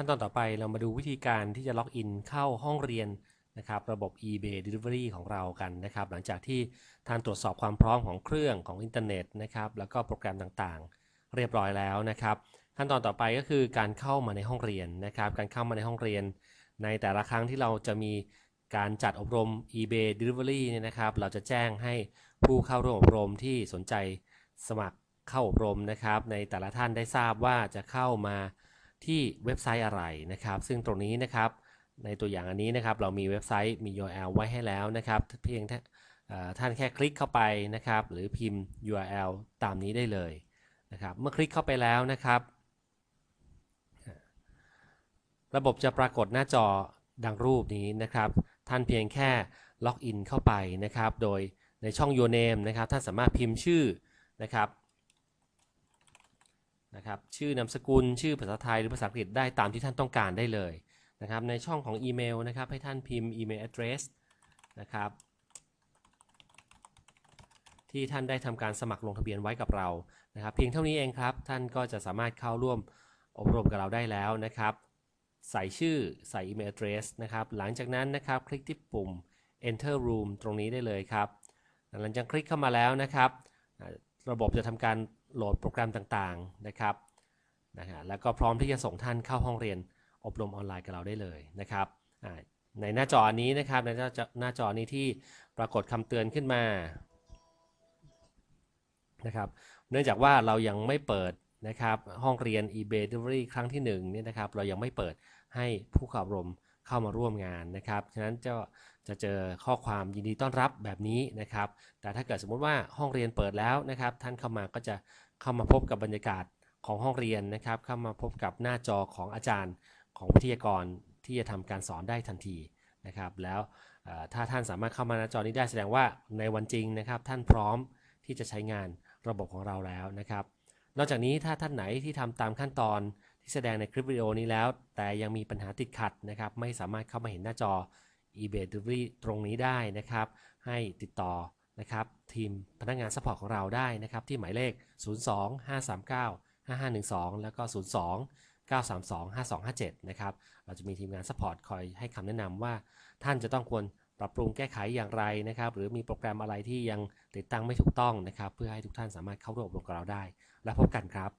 ขั้นตอนต่อไปเรามาดูวิธีการที่จะล็อกอินเข้าห้องเรียนนะครับระบบ eBay Delivery ของเรากันนะครับ หลังจากที่ท่านตรวจสอบความพร้อมของเครื่องของอินเทอร์เน็ตนะครับแล้วก็โปรแกรมต่างๆ เรียบร้อยแล้วนะครับ ขั้นตอนต่อไปก็คือการเข้ามาในห้องเรียนนะครับ การเข้ามาในห้องเรียน ในแต่ละครั้งที่เราจะมีการจัดอบรม eBay Delivery เนี่ยนะครับ เราจะแจ้งให้ผู้เข้าร่วมอบรมที่สนใจสมัครเข้าอบรมนะครับ ในแต่ละท่านได้ทราบว่าจะเข้ามา ที่เว็บไซต์อะไรนะครับ ซึ่งตรงนี้นะครับในตัวอย่างอันนี้นะครับเรามีเว็บไซต์มี URL ไว้ให้แล้วนะครับเพียงท่านแค่คลิกเข้าไปนะครับ หรือพิมพ์ URL ตามนี้ได้เลยนะครับ เมื่อคลิกเข้าไปแล้วนะครับ ระบบจะปรากฏหน้าจอดังรูปนี้นะครับ ท่านเพียงแค่ล็อกอินเข้าไปนะครับ โดยในช่อง Your Name นะครับ ท่านสามารถพิมพ์ชื่อนะครับ นะครับชื่อนามสกุลชื่อภาษาไทยหรือภาษาอังกฤษได้ตามที่ท่านต้องการได้เลยนะครับในช่องของอีเมลนะครับให้ท่านพิมพ์อีเมล address นะครับที่ท่านได้ทำการสมัครลงทะเบียนไว้กับเรานะครับเพียงเท่านี้เองครับ ท่านก็จะสามารถเข้าร่วมอบรมกับเราได้แล้วนะครับ ใส่ชื่อใส่อีเมล address นะครับหลังจากนั้นนะครับคลิกที่ปุ่ม enter room ตรงนี้ได้เลยครับหลังจากคลิกเข้ามาแล้วนะครับ ระบบจะทำการ โหลดโปรแกรมต่างๆนะครับนะฮะแล้วก็พร้อมที่จะส่งท่านเข้าห้องเรียนอบรมออนไลน์กับเราได้เลยนะครับในหน้าจอนี้นะครับในหน้าจอหน้าจอนี้ที่ปรากฏคำเตือนขึ้นมานะครับเนื่องจากว่าเรายังไม่เปิดนะครับห้องเรียน eBay Delivery ครั้งที่1เนี่ยนะครับเรายังไม่เปิดให้ผู้เข้าอบรม เข้ามาร่วมงานนะครับ ฉะนั้นจะจะเจอข้อความยินดีต้อนรับแบบนี้นะครับ แต่ถ้าเกิดสมมุติว่าห้องเรียนเปิดแล้วนะครับ ท่านเข้ามาก็จะเข้ามาพบกับบรรยากาศของห้องเรียนนะครับ เข้ามาพบกับหน้าจอของอาจารย์ของวิทยากรที่จะทำการสอนได้ทันทีนะครับ แล้วถ้าท่านสามารถเข้ามาหน้าจอนี้ได้แสดงว่าในวันจริงนะครับ ท่านพร้อมที่จะใช้งานระบบของเราแล้วนะครับ นอกจากนี้ถ้าท่านไหนที่ทำตามขั้นตอน ที่แสดงในคลิปวิดีโอนี้แล้ว แต่ยังมีปัญหาติดขัดนะครับ ไม่สามารถเข้ามาเห็นหน้าจอ eBay Delivery ตรงนี้ได้นะครับ ให้ติดต่อนะครับทีมพนักงานซัพพอร์ตของเราได้นะครับ ที่หมายเลข 02 539 5512 แล้วก็ 02 932 5257 นะครับ เราจะมีทีมงานซัพพอร์ตคอยให้คำแนะนำว่าท่านจะต้องควรปรับปรุงแก้ไขอย่างไรนะครับ หรือมีโปรแกรมอะไรที่ยังติดตั้งไม่ถูกต้องนะครับ เพื่อให้ทุกท่านสามารถเข้าร่วมอบรมกับเราได้ และพบกันครับ